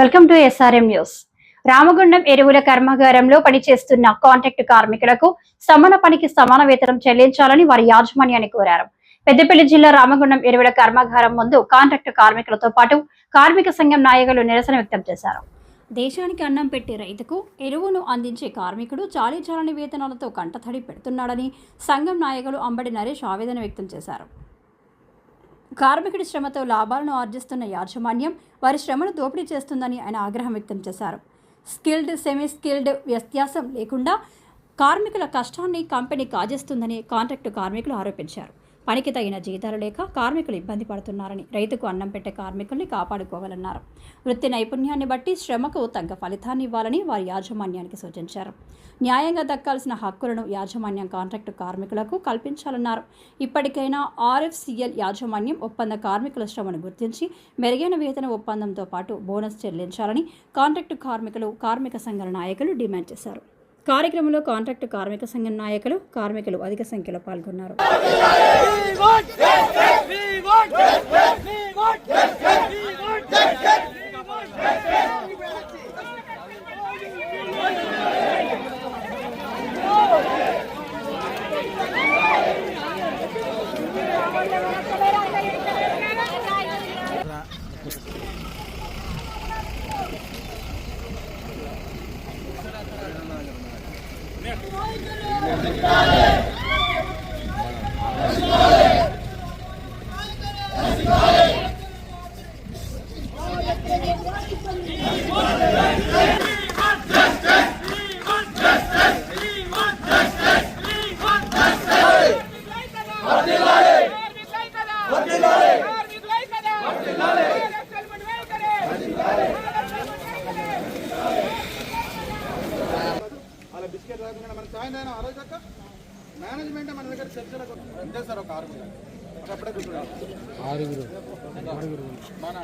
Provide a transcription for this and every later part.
Welcome to SRM news Ramagundam ఎరువుల కర్మాగారంలో పనిచేస్తున్న కాంట్రాక్ట్ కార్మికులకు సమాన పనికి సమాన వేతనం చెల్లించాలని వారి యాజమాన్యాన్ని కోరారు. పెద్దపల్లి జిల్లా రామగుండం ఎరువుల కర్మాగారం ముందు కాంట్రాక్ట్ కార్మికులతో పాటు కార్మిక సంఘం నాయకులు నిరసన వ్యక్తం చేశారు. దేశానికి అన్నం పెట్టే రైతుకు ఎరువును అందించే కార్మికుడు చాలీ చాలని వేతనాలతో కంటతడి పెడుతున్నాడని సంఘం నాయకులు అంబడి నరేష్ ఆవేదన వ్యక్తం చేశారు. కార్మికుడి శ్రమతో లాభాలను ఆర్జిస్తున్న యాజమాన్యం వారి శ్రమను దోపిడీ చేస్తుందని ఆయన ఆగ్రహం వ్యక్తం చేశారు. స్కిల్డ్ సెమీ స్కిల్డ్ వ్యత్యాసం లేకుండా కార్మికుల కష్టాన్ని కంపెనీ కాజేస్తుందని కాంట్రాక్టు కార్మికులు ఆరోపించారు. పనికి తగిన జీతాలు లేక కార్మికులు ఇబ్బంది పడుతున్నారని రైతుకు అన్నం పెట్టే కార్మికుల్ని కాపాడుకోవాలన్నారు. వృత్తి నైపుణ్యాన్ని బట్టి శ్రమకు తగ్గ ఫలితాన్ని ఇవ్వాలని వారి యాజమాన్యానికి సూచించారు. న్యాయంగా దక్కాల్సిన హక్కులను యాజమాన్యం కాంట్రాక్టు కార్మికులకు కల్పించాలన్నారు. ఇప్పటికైనా ఆర్ఎఫ్సిఎల్ యాజమాన్యం ఒప్పంద కార్మికుల శ్రమను గుర్తించి మెరుగైన వేతన ఒప్పందంతో పాటు బోనస్ చెల్లించాలని కాంట్రాక్టు కార్మికులు కార్మిక సంఘాల నాయకులు డిమాండ్ చేశారు. కార్యక్రమంలో కాంట్రాక్టు కార్మిక సంఘం నాయకులు కార్మికులు అధిక సంఖ్యలో పాల్గొన్నారు. Muito. బిస్కెట్ రాకుండా మన సాయంత్రం ఆ రోజు దాకా మేనేజ్మెంట్ మన దగ్గర చర్చలకు అంతే సార్ ఒక ఆరు అప్పుడే మన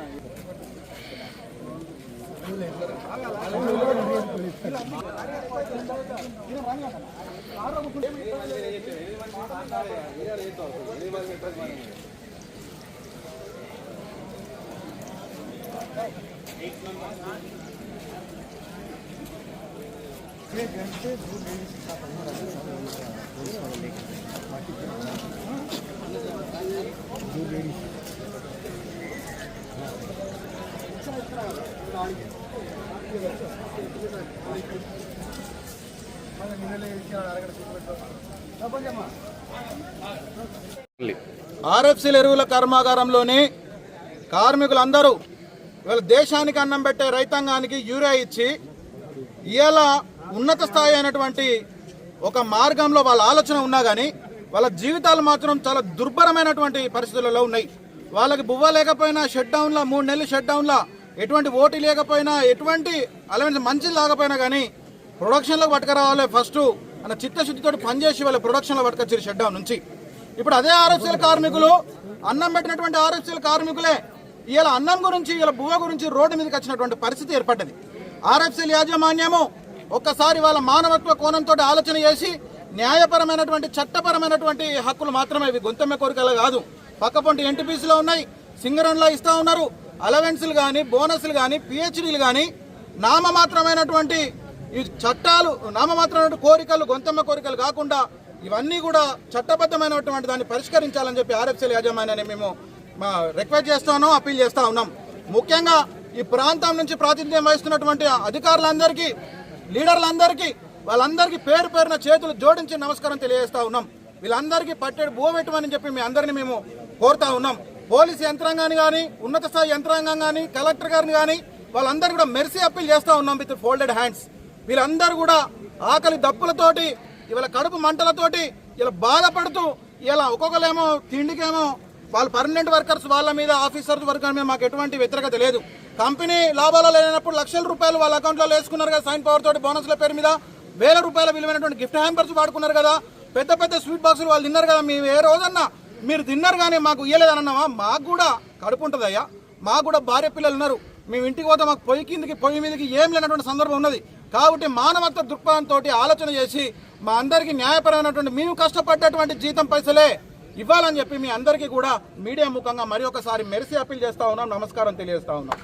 ఆర్ఎఫ్సీల ఎరువుల కర్మాగారంలోని కార్మికులందరూ ఇవాళ దేశానికి అన్నం పెట్టే రైతాంగానికి యూరియా ఇచ్చి ఇలా ఉన్నత స్థాయి అయినటువంటి ఒక మార్గంలో వాళ్ళ ఆలోచన ఉన్నా కానీ వాళ్ళ జీవితాలు మాత్రం చాలా దుర్భరమైనటువంటి పరిస్థితులలో ఉన్నాయి. వాళ్ళకి బువ్వ లేకపోయినా షట్ డౌన్లో మూడు నెలలు షట్ డౌన్లో ఎటువంటి ఓటీ లేకపోయినా ఎటువంటి అలవెన్స్ మంచిది లేకపోయినా కానీ ప్రొడక్షన్లో పట్టుకురావాలి ఫస్ట్ అన్న చిత్తశుద్ధితో పనిచేసి వాళ్ళ ప్రొడక్షన్లో పట్టుకొచ్చారు షట్ డౌన్ నుంచి. ఇప్పుడు అదే ఆర్ఎఫ్సీల కార్మికులు అన్నం పెట్టినటువంటి ఆర్ఎఫ్సీల కార్మికులే ఇలా అన్నం గురించి ఇలా బువ్వ గురించి రోడ్డు మీదకి వచ్చినటువంటి పరిస్థితి ఏర్పడ్డది. ఆర్ఎఫ్సీల యాజమాన్యము ఒక్కసారి వాళ్ళ మానవత్వ కోణంతో ఆలోచన చేసి న్యాయపరమైనటువంటి చట్టపరమైనటువంటి హక్కులు మాత్రమే ఇవి. గొంతెమ్మ కోరికలు కాదు. పక్కపొంటి ఎన్టీపీసీలో ఉన్నాయి సింగరంలో ఇస్తా ఉన్నారు. అలవెన్స్లు కానీ బోనస్లు కానీ పిహెచ్డీలు కానీ నామమాత్రమైనటువంటి ఈ చట్టాలు నామమాత్రమైన కోరికలు గొంతమ్మ కోరికలు కాకుండా ఇవన్నీ కూడా చట్టబద్ధమైనటువంటి దాన్ని పరిష్కరించాలని చెప్పి ఆర్ఎఫ్సీల యాజమాన్యాన్ని మేము మా రిక్వెస్ట్ చేస్తున్నాం అప్పీల్ చేస్తూ ఉన్నాం. ముఖ్యంగా ఈ ప్రాంతం నుంచి ప్రాతినిధ్యం వహిస్తున్నటువంటి అధికారులందరికీ లీడర్లందరికీ వాళ్ళందరికీ పేరు పేరున చేతులు జోడించి నమస్కారం తెలియజేస్తా ఉన్నాం. వీళ్ళందరికీ పట్టెడు బువ చెప్పి మీ అందరిని మేము కోరుతా ఉన్నాం. పోలీస్ యంత్రాంగాన్ని కానీ ఉన్నత స్థాయి యంత్రాంగం కానీ కలెక్టర్ గారిని కానీ వాళ్ళందరూ కూడా మెర్సీ అప్పీల్ చేస్తూ ఉన్నాం విత్ ఫోల్డెడ్ హ్యాండ్స్. వీళ్ళందరూ కూడా ఆకలి దప్పులతోటి ఇవాళ కడుపు మంటలతోటి ఇలా బాధపడుతూ ఇలా ఒక్కొక్కరేమో తిండికేమో వాళ్ళు పర్మనెంట్ వర్కర్స్ వాళ్ళ మీద ఆఫీసర్స్ వర్కర్ మీద మాకు ఎటువంటి వ్యతిరేకత లేదు. కంపెనీ లాభాలు లేనప్పుడు లక్షల రూపాయలు వాళ్ళ అకౌంట్లో వేసుకున్నారు కదా సైన్ పవర్ తోటి బోనస్ల పేరు మీద. వేల రూపాయల విలువైనటువంటి గిఫ్ట్ హ్యాంపర్స్ వాడుకున్నారు కదా. పెద్ద పెద్ద స్వీట్ బాక్సులు వాళ్ళు తిన్నారు కదా. మీ ఏ రోజన్నా మీరు తిన్నారు కానీ మాకు ఇయ్యలేదని మాకు కూడా కడుపు ఉంటుందయ్యా మాకు కూడా భార్య పిల్లలు ఉన్నారు. మేము ఇంటికి పోతే మాకు పొయ్యి కిందకి పొయ్యి మీదకి ఏం లేనటువంటి సందర్భం ఉన్నది. కాబట్టి మానవత్వ దృక్పథంతో ఆలోచన చేసి మా అందరికీ న్యాయపరమైనటువంటి మేము కష్టపడ్డటువంటి జీతం పైసలే ఇవ్వాలని చెప్పి మీ అందరికీ కూడా మీడియా ముఖంగా మరి ఒకసారి మెరిసి అప్పీల్ చేస్తా ఉన్నాం. నమస్కారం తెలియజేస్తా ఉన్నాం.